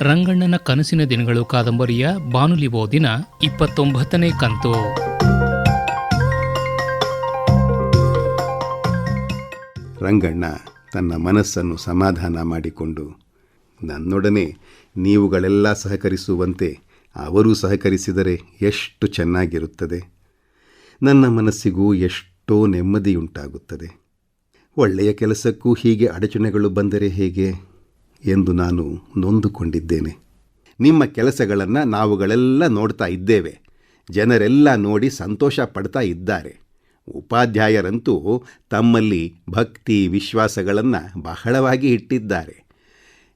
ರಂಗಣ್ಣನ ಕನಸಿನ ದಿನಗಳು ಕಾದಂಬರಿಯ ಬಾನುಲಿ ಓದಿನ ಇಪ್ಪತ್ತೊಂಬತ್ತನೇ ಕಂತು. ರಂಗಣ್ಣ ತನ್ನ ಮನಸ್ಸನ್ನು ಸಮಾಧಾನ ಮಾಡಿಕೊಂಡು, ನನ್ನೊಡನೆ ನೀವುಗಳೆಲ್ಲ ಸಹಕರಿಸುವಂತೆ ಅವರೂ ಸಹಕರಿಸಿದರೆ ಎಷ್ಟು ಚೆನ್ನಾಗಿರುತ್ತದೆ. ನನ್ನ ಮನಸ್ಸಿಗೂ ಎಷ್ಟೋ ನೆಮ್ಮದಿಯುಂಟಾಗುತ್ತದೆ. ಒಳ್ಳೆಯ ಕೆಲಸಕ್ಕೂ ಹೀಗೆ ಅಡಚಣೆಗಳು ಬಂದರೆ ಹೇಗೆ? ಎಂದು ನಾನು ನೊಂದುಕೊಂಡಿದ್ದೇನೆ. ನಿಮ್ಮ ಕೆಲಸಗಳನ್ನು ನಾವುಗಳೆಲ್ಲ ನೋಡ್ತಾ ಇದ್ದೇವೆ. ಜನರೆಲ್ಲ ನೋಡಿ ಸಂತೋಷ ಪಡ್ತಾ ಇದ್ದಾರೆ. ಉಪಾಧ್ಯಾಯರಂತೂ ತಮ್ಮಲ್ಲಿ ಭಕ್ತಿ ವಿಶ್ವಾಸಗಳನ್ನು ಬಹಳವಾಗಿ ಇಟ್ಟಿದ್ದಾರೆ.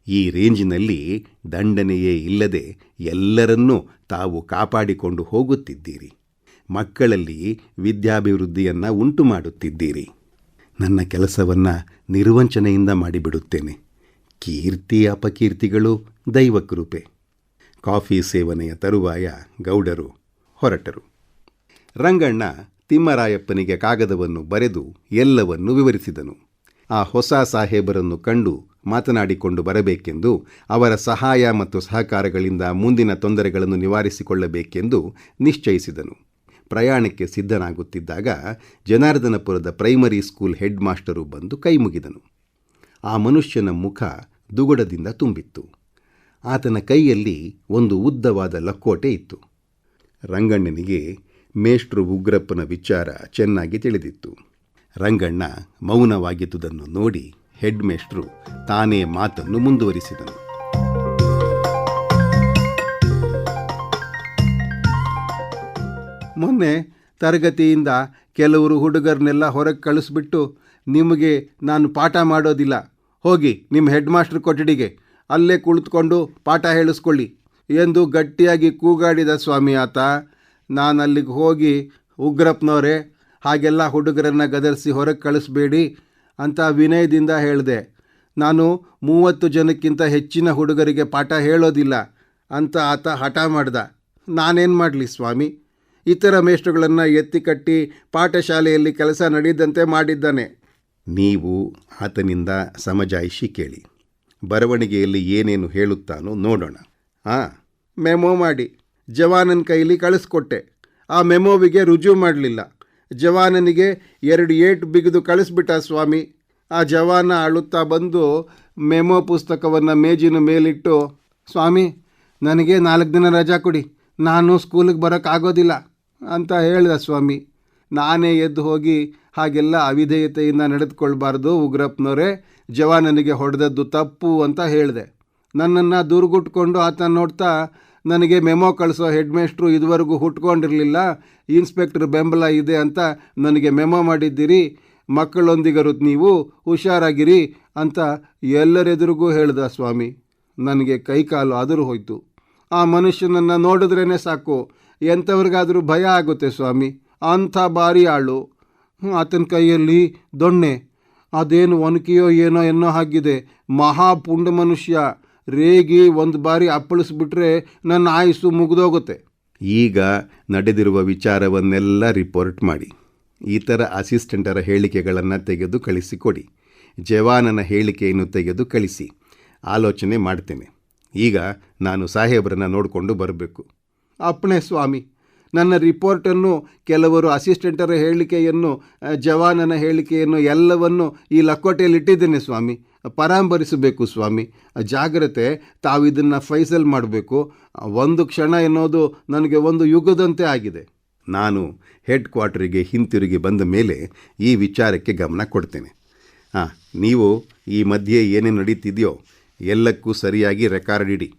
ಈ ರೇಂಜಿನಲ್ಲಿ ದಂಡನೆಯೇ ಇಲ್ಲದೆ ಎಲ್ಲರನ್ನೂ ತಾವು ಕಾಪಾಡಿಕೊಂಡು ಹೋಗುತ್ತಿದ್ದೀರಿ. ಮಕ್ಕಳಲ್ಲಿ ವಿದ್ಯಾಭಿವೃದ್ಧಿಯನ್ನು ಉಂಟು ಮಾಡುತ್ತಿದ್ದೀರಿ ನನ್ನ ಕೆಲಸವನ್ನು ನಿರ್ವಂಚನೆಯಿಂದ ಮಾಡಿಬಿಡುತ್ತೇನೆ. ಕೀರ್ತಿ ಅಪಕೀರ್ತಿಗಳು ದೈವಕೃಪೆ. ಕಾಫಿ ಸೇವನೆಯ ತರುವಾಯ ಗೌಡರು ಹೊರಟರು. ರಂಗಣ್ಣ ತಿಮ್ಮರಾಯಪ್ಪನಿಗೆ ಕಾಗದವನ್ನು ಬರೆದು ಎಲ್ಲವನ್ನೂ ವಿವರಿಸಿದನು. ಆ ಹೊಸ ಸಾಹೇಬರನ್ನು ಕಂಡು ಮಾತನಾಡಿಕೊಂಡು ಬರಬೇಕೆಂದು, ಅವರ ಸಹಾಯ ಮತ್ತು ಸಹಕಾರಗಳಿಂದ ಮುಂದಿನ ತೊಂದರೆಗಳನ್ನು ನಿವಾರಿಸಿಕೊಳ್ಳಬೇಕೆಂದು ನಿಶ್ಚಯಿಸಿದನು. ಪ್ರಯಾಣಕ್ಕೆ ಸಿದ್ಧನಾಗುತ್ತಿದ್ದಾಗ ಜನಾರ್ದನಪುರದ ಪ್ರೈಮರಿ ಸ್ಕೂಲ್ ಹೆಡ್ ಮಾಸ್ಟರು ಬಂದು ಕೈಮುಗಿದನು. ಆ ಮನುಷ್ಯನ ಮುಖ ದುಗುಡದಿಂದ ತುಂಬಿತ್ತು. ಆತನ ಕೈಯಲ್ಲಿ ಒಂದು ಉದ್ದವಾದ ಲಕ್ಕೋಟೆ ಇತ್ತು. ರಂಗಣ್ಣನಿಗೆ ಮೇಷ್ಟ್ರು ಉಗ್ರಪ್ಪನ ವಿಚಾರ ಚೆನ್ನಾಗಿ ತಿಳಿದಿತ್ತು. ರಂಗಣ್ಣ ಮೌನವಾಗಿದ್ದುದನ್ನು ನೋಡಿ ಹೆಡ್ ಮೇಷ್ಟ್ರು ತಾನೇ ಮಾತನ್ನು ಮುಂದುವರಿಸಿದನು. ಮೊನ್ನೆ ತರಗತಿಯಿಂದ ಕೆಲವರು ಹುಡುಗರನ್ನೆಲ್ಲ ಹೊರಗೆ ಕಳಿಸ್ಬಿಟ್ಟು ನಿಮಗೆ ನಾನು ಪಾಠ ಮಾಡೋದಿಲ್ಲ. ಹೋಗಿ ನಿಮ್ಮ ಹೆಡ್ ಮಾಸ್ಟರ್ ಕೊಠಡಿಗೆ. ಅಲ್ಲೇ ಕುಳಿತುಕೊಂಡು ಪಾಠ ಹೇಳಿಸ್ಕೊಳ್ಳಿ ಎಂದು ಗಟ್ಟಿಯಾಗಿ ಕೂಗಾಡಿದ ಸ್ವಾಮಿ ಆತ. ನಾನು ಅಲ್ಲಿಗೆ ಹೋಗಿ ಉಗ್ರಪ್ಪನವರೇ, ಹಾಗೆಲ್ಲ ಹುಡುಗರನ್ನು ಗದರಿಸಿ ಹೊರಗೆ ಕಳಿಸ್ಬೇಡಿ ಅಂತ ವಿನಯದಿಂದ ಹೇಳಿದೆ. ನಾನು ಮೂವತ್ತು ಜನಕ್ಕಿಂತ ಹೆಚ್ಚಿನ ಹುಡುಗರಿಗೆ ಪಾಠ ಹೇಳೋದಿಲ್ಲ ಅಂತ ಆತ ಹಠ ಮಾಡ್ದ. ನಾನೇನು ಮಾಡಲಿ ಸ್ವಾಮಿ? ಇತರ ಮೇಷ್ಟ್ರುಗಳನ್ನು ಎತ್ತಿ ಕಟ್ಟಿ ಪಾಠಶಾಲೆಯಲ್ಲಿ ಕೆಲಸ ನಡೆಯದಂತೆ ಮಾಡಿದ್ದಾನೆ. ನೀವು ಆತನಿಂದ ಸಮಜಾಯಿಷಿ ಕೇಳಿ. ಬರವಣಿಗೆಯಲ್ಲಿ ಏನೇನು ಹೇಳುತ್ತಾನೋ ನೋಡೋಣ. ಆ, ಮೆಮೊ ಮಾಡಿ. ಜವಾನನ ಕೈಲಿ ಕಳಿಸ್ಕೊಟ್ಟೆ. ಆ ಮೆಮೋವಿಗೆ ರುಜು ಮಾಡಲಿಲ್ಲ. ಜವಾನನಿಗೆ ಎರಡು ಏಟು ಬಿಗಿದು ಕಳಿಸ್ಬಿಟ್ಟ ಸ್ವಾಮಿ. ಆ ಜವಾನ ಅಳುತ್ತಾ ಬಂದು ಮೆಮೊ ಪುಸ್ತಕವನ್ನು ಮೇಜಿನ ಮೇಲಿಟ್ಟು, ಸ್ವಾಮಿ, ನನಗೆ ನಾಲ್ಕು ದಿನ ರಜಾ ಕೊಡಿ. ನಾನು ಸ್ಕೂಲಿಗೆ ಬರೋಕ್ಕಾಗೋದಿಲ್ಲ, ಅಂತ ಹೇಳಿದ ಸ್ವಾಮಿ. ನಾನೇ ಎದ್ದು ಹೋಗಿ ಹಾಗೆಲ್ಲ ಅವಿಧೇಯತೆಯಿಂದ ನಡೆದುಕೊಳ್ಬಾರ್ದು ಉಗ್ರಪ್ಪನವರೇ. ಜವಾನನಿಗೆ ಹೊಡೆದದ್ದು ತಪ್ಪು ಅಂತ ಹೇಳಿದೆ. ನನ್ನನ್ನು ದೂರುಗುಟ್ಕೊಂಡು ಆತ ನೋಡ್ತಾ ನನಗೆ ಮೆಮೊ ಕಳಿಸೋ ಹೆಡ್ ಮೇಸ್ಟ್ರು ಇದುವರೆಗೂ ಹುಟ್ಕೊಂಡಿರಲಿಲ್ಲ. ಇನ್ಸ್ಪೆಕ್ಟರ್ ಬೆಂಬಲ ಇದೆ ಅಂತ ನನಗೆ ಮೆಮೊ ಮಾಡಿದ್ದೀರಿ. ಮಕ್ಕಳೊಂದಿಗರು ನೀವು ಹುಷಾರಾಗಿರಿ ಅಂತ ಎಲ್ಲರೆದುರಿಗೂ ಹೇಳ್ದ ಸ್ವಾಮಿ. ನನಗೆ ಕೈಕಾಲು ಆದರೂ ಹೋಯಿತು. ಆ ಮನುಷ್ಯನನ್ನು ನೋಡಿದ್ರೇ ಸಾಕು. ಎಂಥವ್ರಿಗಾದರೂ ಭಯ ಆಗುತ್ತೆ ಸ್ವಾಮಿ. ಅಂಥ ಭಾರಿ ಆಳು. ಆತನ ಕೈಯಲ್ಲಿ ದೊಣ್ಣೆ. ಅದೇನು ಒನಕಿಯೋ ಏನೋ ಎನ್ನೋ ಹಾಗಿದೆ. ಮಹಾಪುಂಡ ಮನುಷ್ಯ ರೇಗಿ ಒಂದು ಬಾರಿ ಅಪ್ಪಳಿಸ್ಬಿಟ್ರೆ ನನ್ನ ಆಯಸ್ಸು ಮುಗಿದೋಗುತ್ತೆ. ಈಗ ನಡೆದಿರುವ ವಿಚಾರವನ್ನೆಲ್ಲ ರಿಪೋರ್ಟ್ ಮಾಡಿ. ಇತರ ಅಸಿಸ್ಟೆಂಟರ ಹೇಳಿಕೆಗಳನ್ನು ತೆಗೆದು ಕಳಿಸಿಕೊಡಿ. ಜವಾನನ ಹೇಳಿಕೆಯನ್ನು ತೆಗೆದು ಕಳಿಸಿ. ಆಲೋಚನೆ ಮಾಡ್ತೇನೆ. ಈಗ ನಾನು ಸಾಹೇಬರನ್ನು ನೋಡಿಕೊಂಡು ಬರಬೇಕು. ಅಪ್ಪಣೆ ಸ್ವಾಮಿ. ನನ್ನ ರಿಪೋರ್ಟನ್ನು ಕೆಲವರು ಅಸಿಸ್ಟೆಂಟರ ಹೇಳಿಕೆಯನ್ನು ಜವಾನನ ಹೇಳಿಕೆಯನ್ನು ಎಲ್ಲವನ್ನು ಈ ಲಕ್ಕೋಟೆಯಲ್ಲಿ ಇಟ್ಟಿದ್ದೇನೆ ಸ್ವಾಮಿ. ಪರಾಂಬರಿಸಬೇಕು ಸ್ವಾಮಿ. ಜಾಗ್ರತೆ, ತಾವಿದನ್ನು ಫೈಸಲ್ ಮಾಡಬೇಕು. ಒಂದು ಕ್ಷಣ ಎನ್ನೋದು ನನಗೆ ಒಂದು ಯುಗದಂತೆ ಆಗಿದೆ. ನಾನು ಹೆಡ್ ಕ್ವಾರ್ಟರಿಗೆ ಹಿಂತಿರುಗಿ ಬಂದ ಮೇಲೆ ಈ ವಿಚಾರಕ್ಕೆ ಗಮನ ಕೊಡ್ತೇನೆ. ಹಾಂ ನೀವು ಈ ಮಧ್ಯೆ ಏನೇನು ನಡೀತಿದೆಯೋ ಎಲ್ಲಕ್ಕೂ ಸರಿಯಾಗಿ ರೆಕಾರ್ಡ್ ಇಡಿ.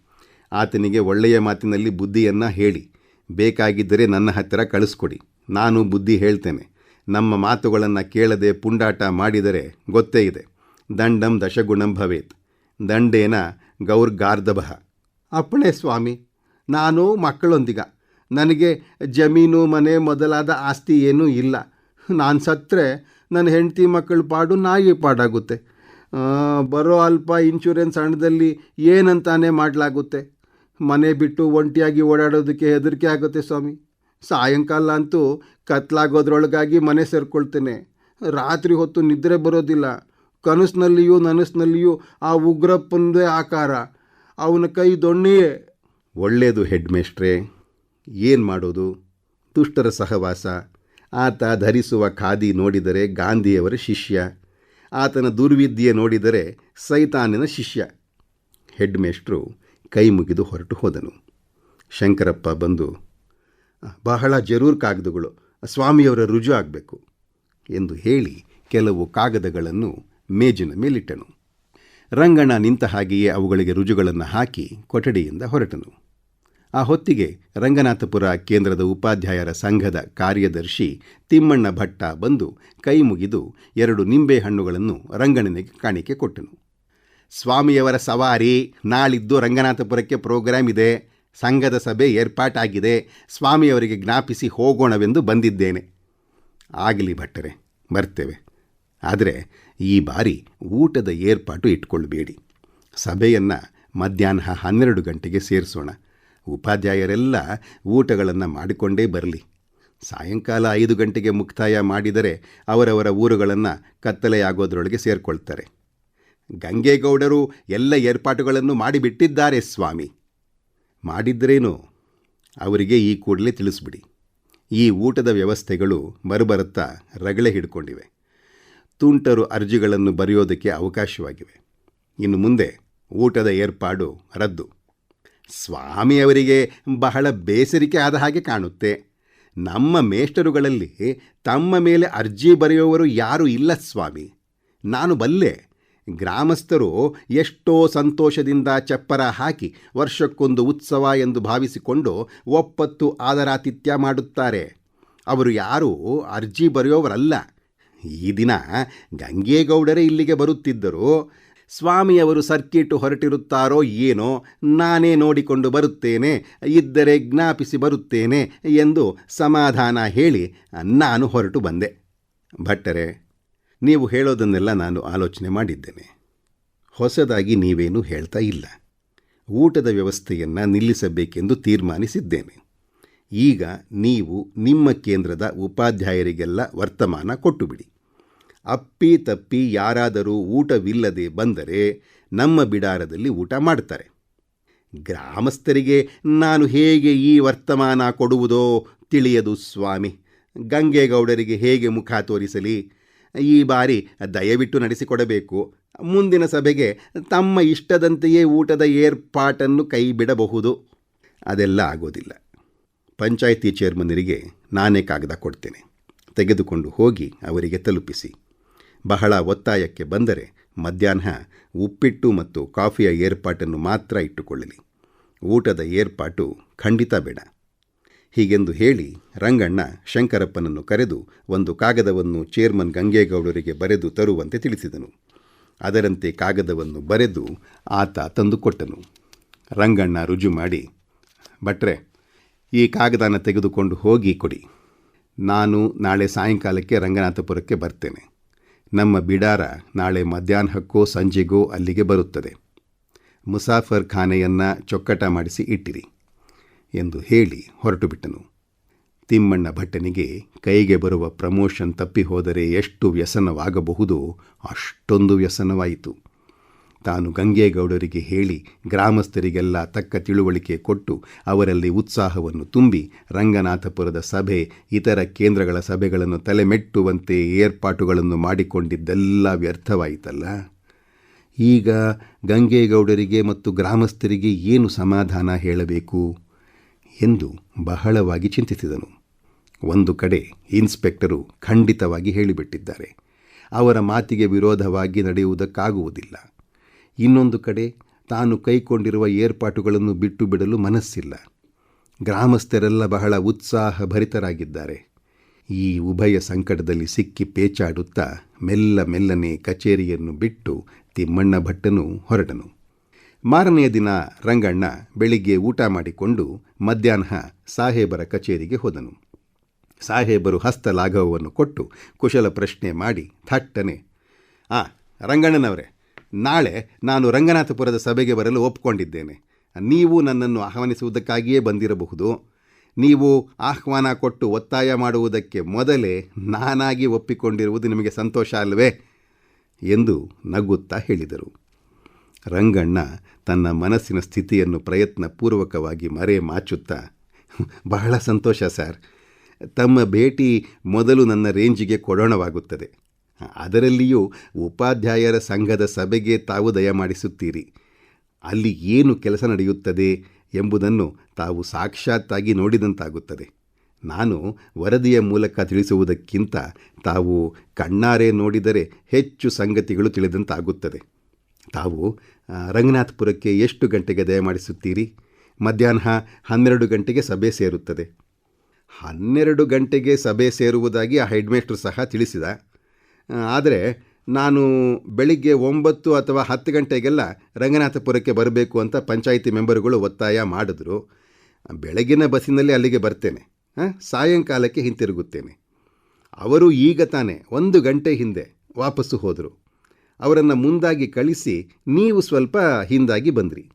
ಆತನಿಗೆ ಒಳ್ಳೆಯ ಮಾತಿನಲ್ಲಿ ಬುದ್ಧಿಯನ್ನು ಹೇಳಿ. ಬೇಕಾಗಿದ್ದರೆ ನನ್ನ ಹತ್ತಿರ ಕಳಿಸ್ಕೊಡಿ. ನಾನು ಬುದ್ಧಿ ಹೇಳ್ತೇನೆ. ನಮ್ಮ ಮಾತುಗಳನ್ನು ಕೇಳದೆ ಪುಂಡಾಟ ಮಾಡಿದರೆ ಗೊತ್ತೇ ಇದೆ. ದಂಡಂ ದಶಗುಣಂ ಭವೇತ್. ದಂಡೇನ ಗೌರ್ಗಾರ್ಧಭ. ಅಪ್ಪಣೆ ಸ್ವಾಮಿ, ನಾನು ಮಕ್ಕಳೊಂದಿಗ. ನನಗೆ ಜಮೀನು, ಮನೆ ಮೊದಲಾದ ಆಸ್ತಿ ಏನೂ ಇಲ್ಲ. ನಾನು ಸತ್ತರೆ ನನ್ನ ಹೆಂಡತಿ ಮಕ್ಕಳು ಪಾಡು ನಾಯಿ ಪಾಡಾಗುತ್ತೆ. ಬರೋ ಅಲ್ಪ ಇನ್ಶೂರೆನ್ಸ್ ಹಣದಲ್ಲಿ ಏನಂತಾನೆ ಮಾಡಲಾಗುತ್ತೆ. ಮನೆ ಬಿಟ್ಟು ಒಂಟಿಯಾಗಿ ಓಡಾಡೋದಕ್ಕೆ ಹೆದರಿಕೆ ಆಗುತ್ತೆ ಸ್ವಾಮಿ. ಸಾಯಂಕಾಲ ಅಂತೂ ಕತ್ಲಾಗೋದ್ರೊಳಗಾಗಿ ಮನೆ ಸೇರ್ಕೊಳ್ತೇನೆ. ರಾತ್ರಿ ಹೊತ್ತು ನಿದ್ರೆ ಬರೋದಿಲ್ಲ. ಕನಸಿನಲ್ಲಿಯೂ ನನಸಿನಲ್ಲಿಯೂ ಆ ಉಗ್ರಪ್ಪಂದೇ ಆಕಾರ. ಅವನ ಕೈ ದೊಣ್ಣೆಯೇ. ಒಳ್ಳೆಯದು ಹೆಡ್ ಮೇಸ್ಟ್ರೇ ಏನು ಮಾಡೋದು? ದುಷ್ಟರ ಸಹವಾಸ. ಆತ ಧರಿಸುವ ಖಾದಿ ನೋಡಿದರೆ ಗಾಂಧಿಯವರ ಶಿಷ್ಯ. ಆತನ ದುರ್ವಿದ್ಯೆ ನೋಡಿದರೆ ಸೈತಾನಿನ ಶಿಷ್ಯ. ಹೆಡ್ ಮೇಸ್ಟ್ರು ಕೈ ಮುಗಿದು ಹೊರಟು ಹೋದನು. ಶಂಕರಪ್ಪ ಬಂದು ಬಹಳ ಜರೂರ್ ಕಾಗದಗಳು, ಸ್ವಾಮಿಯವರ ರುಜು ಆಗಬೇಕು ಎಂದು ಹೇಳಿ ಕೆಲವು ಕಾಗದಗಳನ್ನು ಮೇಜಿನ ಮೇಲಿಟ್ಟನು. ರಂಗಣ್ಣ ನಿಂತ ಹಾಗೆಯೇ ಅವುಗಳಿಗೆ ರುಜುಗಳನ್ನು ಹಾಕಿ ಕೊಠಡಿಯಿಂದ ಹೊರಟನು. ಆ ಹೊತ್ತಿಗೆ ರಂಗನಾಥಪುರ ಕೇಂದ್ರದ ಉಪಾಧ್ಯಾಯರ ಸಂಘದ ಕಾರ್ಯದರ್ಶಿ ತಿಮ್ಮಣ್ಣ ಭಟ್ಟ ಬಂದು ಕೈ ಮುಗಿದು ಎರಡು ನಿಂಬೆ ಹಣ್ಣುಗಳನ್ನು ರಂಗಣ್ಣನಿಗೆ ಕಾಣಿಕೆ ಕೊಟ್ಟನು. ಸ್ವಾಮಿಯವರ ಸವಾರಿ ನಾಳಿದ್ದು ರಂಗನಾಥಪುರಕ್ಕೆ ಪ್ರೋಗ್ರಾಮ್ ಇದೆ. ಸಂಘದ ಸಭೆ ಏರ್ಪಾಟಾಗಿದೆ. ಸ್ವಾಮಿಯವರಿಗೆ ಜ್ಞಾಪಿಸಿ ಹೋಗೋಣವೆಂದು ಬಂದಿದ್ದೇನೆ. ಆಗಲಿ ಭಟ್ಟರೆ, ಬರ್ತೇವೆ. ಆದರೆ ಈ ಬಾರಿ ಊಟದ ಏರ್ಪಾಟು ಇಟ್ಕೊಳ್ಬೇಡಿ. ಸಭೆಯನ್ನು ಮಧ್ಯಾಹ್ನ ಹನ್ನೆರಡು ಗಂಟೆಗೆ ಸೇರಿಸೋಣ. ಉಪಾಧ್ಯಾಯರೆಲ್ಲ ಊಟಗಳನ್ನು ಮಾಡಿಕೊಂಡೇ ಬರಲಿ. ಸಾಯಂಕಾಲ ಐದು ಗಂಟೆಗೆ ಮುಕ್ತಾಯ ಮಾಡಿದರೆ ಅವರವರ ಊರುಗಳನ್ನು ಕತ್ತಲೆಯಾಗೋದ್ರೊಳಗೆ ಸೇರಿಕೊಳ್ತಾರೆ. ಗಂಗೇಗೌಡರು ಎಲ್ಲ ಏರ್ಪಾಟುಗಳನ್ನು ಮಾಡಿಬಿಟ್ಟಿದ್ದಾರೆ ಸ್ವಾಮಿ. ಮಾಡಿದ್ರೇನು? ಅವರಿಗೆ ಈ ಕೂಡಲೇ ತಿಳಿಸ್ಬಿಡಿ. ಈ ಊಟದ ವ್ಯವಸ್ಥೆಗಳು ಮರುಬರುತ್ತಾ ರಗಳೆ ಹಿಡ್ಕೊಂಡಿವೆ. ತುಂಟರು ಅರ್ಜಿಗಳನ್ನು ಬರೆಯೋದಕ್ಕೆ ಅವಕಾಶವಾಗಿವೆ. ಇನ್ನು ಮುಂದೆ ಊಟದ ಏರ್ಪಾಡು ರದ್ದು. ಸ್ವಾಮಿಯವರಿಗೆ ಬಹಳ ಬೇಸರಿಕೆ ಆದ ಹಾಗೆ ಕಾಣುತ್ತೆ. ನಮ್ಮ ಮೇಷ್ಟರುಗಳಲ್ಲಿ ತಮ್ಮ ಮೇಲೆ ಅರ್ಜಿ ಬರೆಯುವವರು ಯಾರೂ ಇಲ್ಲ ಸ್ವಾಮಿ. ನಾನು ಬಲ್ಲೆ ಗ್ರಾಮಸ್ಥರು ಎಷ್ಟೋ ಸಂತೋಷದಿಂದ ಚಪ್ಪರ ಹಾಕಿ ವರ್ಷಕ್ಕೊಂದು ಉತ್ಸವ ಎಂದು ಭಾವಿಸಿಕೊಂಡು ಒಪ್ಪತ್ತು ಆದರಾತಿಥ್ಯ ಮಾಡುತ್ತಾರೆ. ಅವರು ಯಾರೂ ಅರ್ಜಿ ಬರೆಯೋವರಲ್ಲ. ಈ ದಿನ ಗಂಗೇಗೌಡರೇ ಇಲ್ಲಿಗೆ ಬರುತ್ತಿದ್ದರು. ಸ್ವಾಮಿಯವರು ಸರ್ಕಿಟ್ ಹೊರಟಿರುತ್ತಾರೋ ಏನೋ ನಾನೇ ನೋಡಿಕೊಂಡು ಬರುತ್ತೇನೆ, ಇದ್ದರೆ ಜ್ಞಾಪಿಸಿ ಬರುತ್ತೇನೆ ಎಂದು ಸಮಾಧಾನ ಹೇಳಿ ನಾನು ಹೊರಟು ಬಂದೆ. ಭಟ್ಟರೆ ನೀವು ಹೇಳೋದನ್ನೆಲ್ಲ ನಾನು ಆಲೋಚನೆ ಮಾಡಿದ್ದೇನೆ. ಹೊಸದಾಗಿ ನೀವೇನೂ ಹೇಳ್ತಾ ಇಲ್ಲ. ಊಟದ ವ್ಯವಸ್ಥೆಯನ್ನು ನಿಲ್ಲಿಸಬೇಕೆಂದು ತೀರ್ಮಾನಿಸಿದ್ದೇನೆ. ಈಗ ನೀವು ನಿಮ್ಮ ಕೇಂದ್ರದ ಉಪಾಧ್ಯಾಯರಿಗೆಲ್ಲ ವರ್ತಮಾನ ಕೊಟ್ಟುಬಿಡಿ. ಅಪ್ಪಿ ತಪ್ಪಿ ಯಾರಾದರೂ ಊಟವಿಲ್ಲದೆ ಬಂದರೆ ನಮ್ಮ ಬಿಡಾರದಲ್ಲಿ ಊಟ ಮಾಡ್ತಾರೆ. ಗ್ರಾಮಸ್ಥರಿಗೆ ನಾನು ಹೇಗೆ ಈ ವರ್ತಮಾನ ಕೊಡುವುದೋ ತಿಳಿಯದು ಸ್ವಾಮಿ. ಗಂಗೆಗೌಡರಿಗೆ ಹೇಗೆ ಮುಖ ತೋರಿಸಲಿ? ಈ ಬಾರಿ ದಯವಿಟ್ಟು ನಡೆಸಿಕೊಡಬೇಕು. ಮುಂದಿನ ಸಭೆಗೆ ತಮ್ಮ ಇಷ್ಟದಂತೆಯೇ ಊಟದ ಏರ್ಪಾಟನ್ನು ಕೈ ಬಿಡಬಹುದು ಅದೆಲ್ಲ ಆಗೋದಿಲ್ಲ. ಪಂಚಾಯಿತಿ ಚೇರ್ಮನರಿಗೆ ನಾನೇ ಕಾಗದ ಕೊಡ್ತೇನೆ. ತೆಗೆದುಕೊಂಡು ಹೋಗಿ ಅವರಿಗೆ ತಲುಪಿಸಿ. ಬಹಳ ಒತ್ತಾಯಕ್ಕೆ ಬಂದರೆ ಮಧ್ಯಾಹ್ನ ಉಪ್ಪಿಟ್ಟು ಮತ್ತು ಕಾಫಿಯ ಏರ್ಪಾಟನ್ನು ಮಾತ್ರ ಇಟ್ಟುಕೊಳ್ಳಲಿ. ಊಟದ ಏರ್ಪಾಟು ಖಂಡಿತ ಬೇಡ. ಹೀಗೆಂದು ಹೇಳಿ ರಂಗಣ್ಣ ಶಂಕರಪ್ಪನನ್ನು ಕರೆದು ಒಂದು ಕಾಗದವನ್ನು ಚೇರ್ಮನ್ ಗಂಗೇಗೌಡರಿಗೆ ಬರೆದು ತರುವಂತೆ ತಿಳಿಸಿದನು. ಅದರಂತೆ ಕಾಗದವನ್ನು ಬರೆದು ಆತ ತಂದುಕೊಟ್ಟನು. ರಂಗಣ್ಣ ರುಜು ಮಾಡಿ, ಭಟ್ರೆ, ಈ ಕಾಗದನ ತೆಗೆದುಕೊಂಡು ಹೋಗಿ ಕೊಡಿ. ನಾನು ನಾಳೆ ಸಾಯಂಕಾಲಕ್ಕೆ ರಂಗನಾಥಪುರಕ್ಕೆ ಬರ್ತೇನೆ. ನಮ್ಮ ಬಿಡಾರ ನಾಳೆ ಮಧ್ಯಾಹ್ನಕ್ಕೋ ಸಂಜೆಗೋ ಅಲ್ಲಿಗೆ ಬರುತ್ತದೆ. ಮುಸಾಫರ್ ಖಾನೆಯನ್ನು ಚೊಕ್ಕಟ ಮಾಡಿಸಿ ಇಟ್ಟಿರಿ. ಎಂದು ಹೇಳಿ ಹೊರಟುಬಿಟ್ಟನು. ತಿಮ್ಮಣ್ಣ ಭಟ್ಟನಿಗೆ ಕೈಗೆ ಬರುವ ಪ್ರಮೋಷನ್ ತಪ್ಪಿ ಹೋದರೆ ಎಷ್ಟು ವ್ಯಸನವಾಗಬಹುದೋ, ಅಷ್ಟೊಂದು ವ್ಯಸನವಾಯಿತು. ತಾನು ಗಂಗೇಗೌಡರಿಗೆ ಹೇಳಿ ಗ್ರಾಮಸ್ಥರಿಗೆಲ್ಲ ತಕ್ಕ ತಿಳುವಳಿಕೆ ಕೊಟ್ಟು ಅವರಲ್ಲಿ ಉತ್ಸಾಹವನ್ನು ತುಂಬಿ ರಂಗನಾಥಪುರದ ಸಭೆ, ಇತರ ಕೇಂದ್ರಗಳ ಸಭೆಗಳನ್ನು ತಲೆಮೆಟ್ಟುವಂತೆ ಏರ್ಪಾಟುಗಳನ್ನು ಮಾಡಿಕೊಂಡಿದ್ದೆಲ್ಲ ವ್ಯರ್ಥವಾಯಿತಲ್ಲ. ಈಗ ಗಂಗೇಗೌಡರಿಗೆ ಮತ್ತು ಗ್ರಾಮಸ್ಥರಿಗೆ ಏನು ಸಮಾಧಾನ ಹೇಳಬೇಕು? ಎಂದು ಬಹಳವಾಗಿ ಚಿಂತಿಸಿದನು. ಒಂದು ಕಡೆ ಇನ್ಸ್ಪೆಕ್ಟರು ಖಂಡಿತವಾಗಿ ಹೇಳಿಬಿಟ್ಟಿದ್ದಾರೆ. ಅವರ ಮಾತಿಗೆ ವಿರೋಧವಾಗಿ ನಡೆಯುವುದಕ್ಕಾಗುವುದಿಲ್ಲ. ಇನ್ನೊಂದು ಕಡೆ ತಾನು ಕೈಕೊಂಡಿರುವ ಏರ್ಪಾಟುಗಳನ್ನು ಬಿಟ್ಟು ಬಿಡಲು ಮನಸ್ಸಿಲ್ಲ. ಗ್ರಾಮಸ್ಥರೆಲ್ಲ ಬಹಳ ಉತ್ಸಾಹ ಭರಿತರಾಗಿದ್ದಾರೆ ಈ ಉಭಯ ಸಂಕಟದಲ್ಲಿ ಸಿಕ್ಕಿ ಪೇಚಾಡುತ್ತಾ ಮೆಲ್ಲ ಮೆಲ್ಲನೆ ಕಚೇರಿಯನ್ನು ಬಿಟ್ಟು ತಿಮ್ಮಣ್ಣ ಭಟ್ಟನು ಹೊರಟನು. ಮಾರನೆಯ ದಿನ ರಂಗಣ್ಣ ಬೆಳಿಗ್ಗೆ ಊಟ ಮಾಡಿಕೊಂಡು ಮಧ್ಯಾಹ್ನ ಸಾಹೇಬರ ಕಚೇರಿಗೆ ಹೋದನು. ಸಾಹೇಬರು ಹಸ್ತ ಲಾಘವವನ್ನು ಕೊಟ್ಟು ಕುಶಲ ಪ್ರಶ್ನೆ ಮಾಡಿ ಥಟ್ಟನೆ, ಆ, ರಂಗಣ್ಣನವರೇ, ನಾಳೆ ನಾನು ರಂಗನಾಥಪುರದ ಸಭೆಗೆ ಬರಲು ಒಪ್ಪಿಕೊಂಡಿದ್ದೇನೆ ನೀವು ನನ್ನನ್ನು ಆಹ್ವಾನಿಸುವುದಕ್ಕಾಗಿಯೇ ಬಂದಿರಬಹುದು. ನೀವು ಆಹ್ವಾನ ಕೊಟ್ಟು ಒತ್ತಾಯ ಮಾಡುವುದಕ್ಕೆ ಮೊದಲೇ ನಾನಾಗಿ ಒಪ್ಪಿಕೊಂಡಿರುವುದು ನಿಮಗೆ ಸಂತೋಷ ಅಲ್ವೇ? ಎಂದು ನಗುತ್ತಾ ಹೇಳಿದರು. ರಂಗಣ್ಣ ತನ್ನ ಮನಸ್ಸಿನ ಸ್ಥಿತಿಯನ್ನು ಪ್ರಯತ್ನಪೂರ್ವಕವಾಗಿ ಮರೆ ಮಾಚುತ್ತಾ, ಬಹಳ ಸಂತೋಷ ಸರ್. ತಮ್ಮ ಭೇಟಿ ಮೊದಲು ನನ್ನ ರೇಂಜಿಗೆ ಕೊಡೋಣವಾಗುತ್ತದೆ. ಅದರಲ್ಲಿಯೂ ಉಪಾಧ್ಯಾಯರ ಸಂಘದ ಸಭೆಗೆ ತಾವು ದಯಮಾಡಿಸುತ್ತೀರಿ. ಅಲ್ಲಿ ಏನು ಕೆಲಸ ನಡೆಯುತ್ತದೆ ಎಂಬುದನ್ನು ತಾವು ಸಾಕ್ಷಾತ್ತಾಗಿ ನೋಡಿದಂತಾಗುತ್ತದೆ. ನಾನು ವರದಿಯ ಮೂಲಕ ತಿಳಿಸುವುದಕ್ಕಿಂತ ತಾವು ಕಣ್ಣಾರೆ ನೋಡಿದರೆ ಹೆಚ್ಚು ಸಂಗತಿಗಳು ತಿಳಿದಂತಾಗುತ್ತದೆ. ತಾವು ರಂಗನಾಥಪುರಕ್ಕೆ ಎಷ್ಟು ಗಂಟೆಗೆ ದಯಮಾಡಿಸುತ್ತೀರಿ ಮಧ್ಯಾಹ್ನ ಹನ್ನೆರಡು ಗಂಟೆಗೆ ಸಭೆ ಸೇರುತ್ತದೆ. ಹನ್ನೆರಡು ಗಂಟೆಗೆ ಸಭೆ ಸೇರುವುದಾಗಿ ಆ ಹೆಡ್ಮೇಸ್ಟ್ರು ಸಹ ತಿಳಿಸಿದ. ಆದರೆ ನಾನು ಬೆಳಿಗ್ಗೆ ಒಂಬತ್ತು ಅಥವಾ ಹತ್ತು ಗಂಟೆಗೆಲ್ಲ ರಂಗನಾಥಪುರಕ್ಕೆ ಬರಬೇಕು ಅಂತ ಪಂಚಾಯಿತಿ ಮೆಂಬರುಗಳು ಒತ್ತಾಯ ಮಾಡಿದ್ರು. ಬೆಳಗಿನ ಬಸ್ಸಿನಲ್ಲಿ ಅಲ್ಲಿಗೆ ಬರ್ತೇನೆ. ಸಾಯಂಕಾಲಕ್ಕೆ ಹಿಂತಿರುಗುತ್ತೇನೆ. ಅವರು ಈಗ ತಾನೇ ಒಂದು ಗಂಟೆ ಹಿಂದೆ ವಾಪಸ್ಸು ಹೋದರು. ಅವರನ್ನು ಮುಂದಾಗಿ ಕಳಿಸಿ ನೀವು ಸ್ವಲ್ಪ ಹಿಂದಾಗಿ ಬಂದ್ರಿ.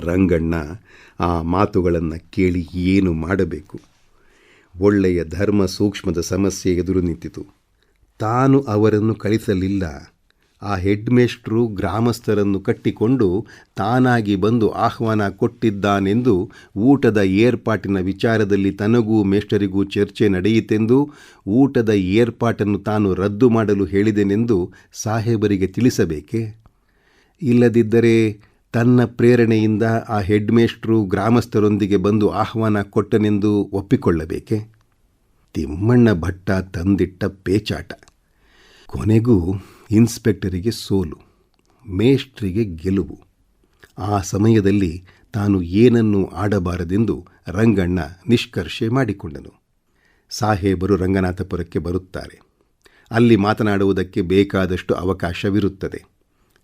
ರಂಗಣ್ಣ, ಆ ಮಾತುಗಳನ್ನು ಕೇಳಿ ಏನು ಮಾಡಬೇಕು? ಒಳ್ಳೆಯ ಧರ್ಮ ಸೂಕ್ಷ್ಮದ ಸಮಸ್ಯೆ ಎದುರು ನಿಂತಿತು. ತಾನು ಅವರನ್ನು ಕಳಿಸಲಿಲ್ಲ. ಆ ಹೆಡ್ಮೇಸ್ಟ್ರು ಗ್ರಾಮಸ್ಥರನ್ನು ಕಟ್ಟಿಕೊಂಡು ತಾನಾಗಿ ಬಂದು ಆಹ್ವಾನ ಕೊಟ್ಟಿದ್ದಾನೆಂದು ಊಟದ ಏರ್ಪಾಟಿನ ವಿಚಾರದಲ್ಲಿ ತನಗೂ ಮೇಷ್ಟರಿಗೂ ಚರ್ಚೆ ನಡೆಯಿತೆಂದು ಊಟದ ಏರ್ಪಾಟನ್ನು ತಾನು ರದ್ದು ಮಾಡಲು ಹೇಳಿದೆನೆಂದು ಸಾಹೇಬರಿಗೆ ತಿಳಿಸಬೇಕೆ? ಇಲ್ಲದಿದ್ದರೆ ತನ್ನ ಪ್ರೇರಣೆಯಿಂದ ಆ ಹೆಡ್ ಹೆಡ್ಮೇಸ್ಟ್ರು ಗ್ರಾಮಸ್ಥರೊಂದಿಗೆ ಬಂದು ಆಹ್ವಾನ ಕೊಟ್ಟನೆಂದು ಒಪ್ಪಿಕೊಳ್ಳಬೇಕೆ? ತಿಮ್ಮಣ್ಣ ಭಟ್ಟ ತಂದಿಟ್ಟ ಪೇಚಾಟ. ಕೊನೆಗೂ ಇನ್ಸ್ಪೆಕ್ಟರಿಗೆ ಸೋಲು ಮೇಷ್ಟ್ರಿಗೆ ಗೆಲುವು. ಆ ಸಮಯದಲ್ಲಿ ತಾನು ಏನನ್ನು ಆಡಬಾರದೆಂದು ರಂಗಣ್ಣ ನಿಷ್ಕರ್ಷೆ ಮಾಡಿಕೊಂಡನು. ಸಾಹೇಬರು ರಂಗನಾಥಪುರಕ್ಕೆ ಬರುತ್ತಾರೆ. ಅಲ್ಲಿ ಮಾತನಾಡುವುದಕ್ಕೆ ಬೇಕಾದಷ್ಟು ಅವಕಾಶವಿರುತ್ತದೆ.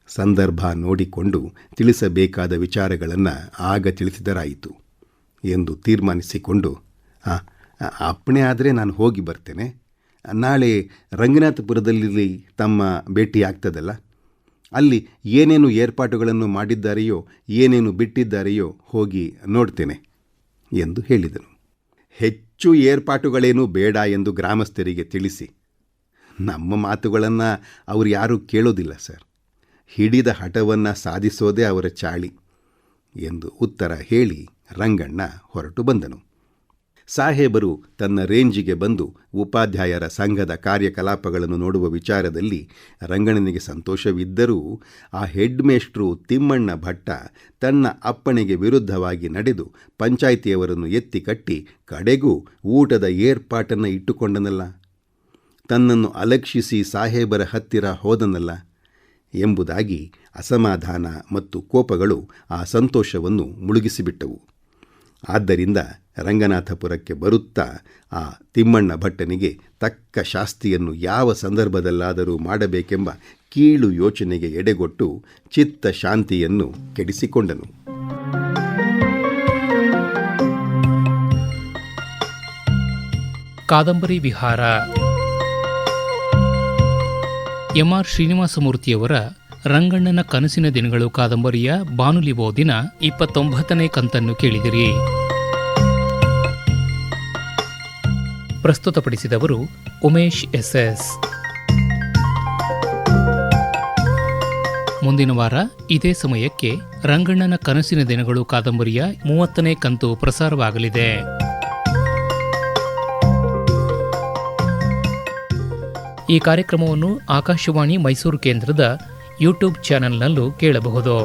ಸಂದರ್ಭ ನೋಡಿಕೊಂಡು ತಿಳಿಸಬೇಕಾದ ವಿಚಾರಗಳನ್ನು ಆಗ ತಿಳಿಸಿದರಾಯಿತು ಎಂದು ತೀರ್ಮಾನಿಸಿಕೊಂಡು "ಆ, ಆ, ಅಪ್ಪಣೆ ಆದರೆ ನಾನು ಹೋಗಿ ಬರ್ತೇನೆ. ನಾಳೆ ರಂಗನಾಥಪುರದಲ್ಲಿ ತಮ್ಮ ಭೇಟಿ ಆಗ್ತದಲ್ಲ ಅಲ್ಲಿ ಏನೇನು ಏರ್ಪಾಟುಗಳನ್ನು ಮಾಡಿದ್ದಾರೆಯೋ, ಏನೇನು ಬಿಟ್ಟಿದ್ದಾರೆಯೋ ಹೋಗಿ ನೋಡ್ತೇನೆ ಎಂದು ಹೇಳಿದನು. ಹೆಚ್ಚು ಏರ್ಪಾಟುಗಳೇನೂ ಬೇಡ ಎಂದು ಗ್ರಾಮಸ್ಥರಿಗೆ ತಿಳಿಸಿ. ನಮ್ಮ ಮಾತುಗಳನ್ನು ಅವರು ಯಾರೂ ಕೇಳೋದಿಲ್ಲ ಸರ್. ಹಿಡಿದ ಹಠವನ್ನು ಸಾಧಿಸೋದೇ ಅವರ ಚಾಳಿ ಎಂದು ಉತ್ತರ ಹೇಳಿ ರಂಗಣ್ಣ ಹೊರಟು ಬಂದನು. ಸಾಹೇಬರು ತನ್ನ ರೇಂಜಿಗೆ ಬಂದು ಉಪಾಧ್ಯಾಯರ ಸಂಘದ ಕಾರ್ಯಕಲಾಪಗಳನ್ನು ನೋಡುವ ವಿಚಾರದಲ್ಲಿ ರಂಗಣ್ಣನಿಗೆ ಸಂತೋಷವಿದ್ದರೂ ಆ ಹೆಡ್ಮೇಸ್ಟ್ರು ತಿಮ್ಮಣ್ಣ ಭಟ್ಟ ತನ್ನ ಅಪ್ಪಣೆಗೆ ವಿರುದ್ಧವಾಗಿ ನಡೆದು ಪಂಚಾಯಿತಿಯವರನ್ನು ಎತ್ತಿ ಕಟ್ಟಿ ಕಡೆಗೂ ಊಟದ ಏರ್ಪಾಟನ್ನು ಇಟ್ಟುಕೊಂಡನಲ್ಲ. ತನ್ನನ್ನು ಅಲಕ್ಷಿಸಿ ಸಾಹೇಬರ ಹತ್ತಿರ ಹೋದನಲ್ಲ. ಎಂಬುದಾಗಿ ಅಸಮಾಧಾನ ಮತ್ತು ಕೋಪಗಳು ಆ ಸಂತೋಷವನ್ನು ಮುಳುಗಿಸಿಬಿಟ್ಟವು. ಆದ್ದರಿಂದ ರಂಗನಾಥಪುರಕ್ಕೆ ಬರುತ್ತಾ ಆ ತಿಮ್ಮಣ್ಣ ಭಟ್ಟನಿಗೆ ತಕ್ಕ ಶಾಸ್ತಿಯನ್ನು ಯಾವ ಸಂದರ್ಭದಲ್ಲಾದರೂ ಮಾಡಬೇಕೆಂಬ ಕೀಳು ಯೋಚನೆಗೆ ಎಡೆಗೊಟ್ಟು ಚಿತ್ತ ಶಾಂತಿಯನ್ನು ಕೆಡಿಸಿಕೊಂಡನು. ಕಾದಂಬರಿ ವಿಹಾರ ಎಂಆರ್ ಶ್ರೀನಿವಾಸಮೂರ್ತಿಯವರ ರಂಗಣ್ಣನ ಕನಸಿನ ದಿನಗಳು ಕಾದಂಬರಿಯ ಬಾನುಲಿ ಓದಿನ ಇಪ್ಪತ್ತೊಂಬತ್ತನೇ ಕಂತನ್ನು ಕೇಳಿದಿರಿ. ಪ್ರಸ್ತುತಪಡಿಸಿದವರು ಉಮೇಶ್ ಎಸ್ಎಸ್. ಮುಂದಿನ ವಾರ ಇದೇ ಸಮಯಕ್ಕೆ ರಂಗಣ್ಣನ ಕನಸಿನ ದಿನಗಳು ಕಾದಂಬರಿಯ ಮೂವತ್ತನೇ ಕಂತು ಪ್ರಸಾರವಾಗಲಿದೆ. ಈ ಕಾರ್ಯಕ್ರಮವನ್ನು ಆಕಾಶವಾಣಿ ಮೈಸೂರು ಕೇಂದ್ರದ ಯೂಟ್ಯೂಬ್ ಚಾನೆಲ್ನಲ್ಲೂ ಕೇಳಬಹುದು.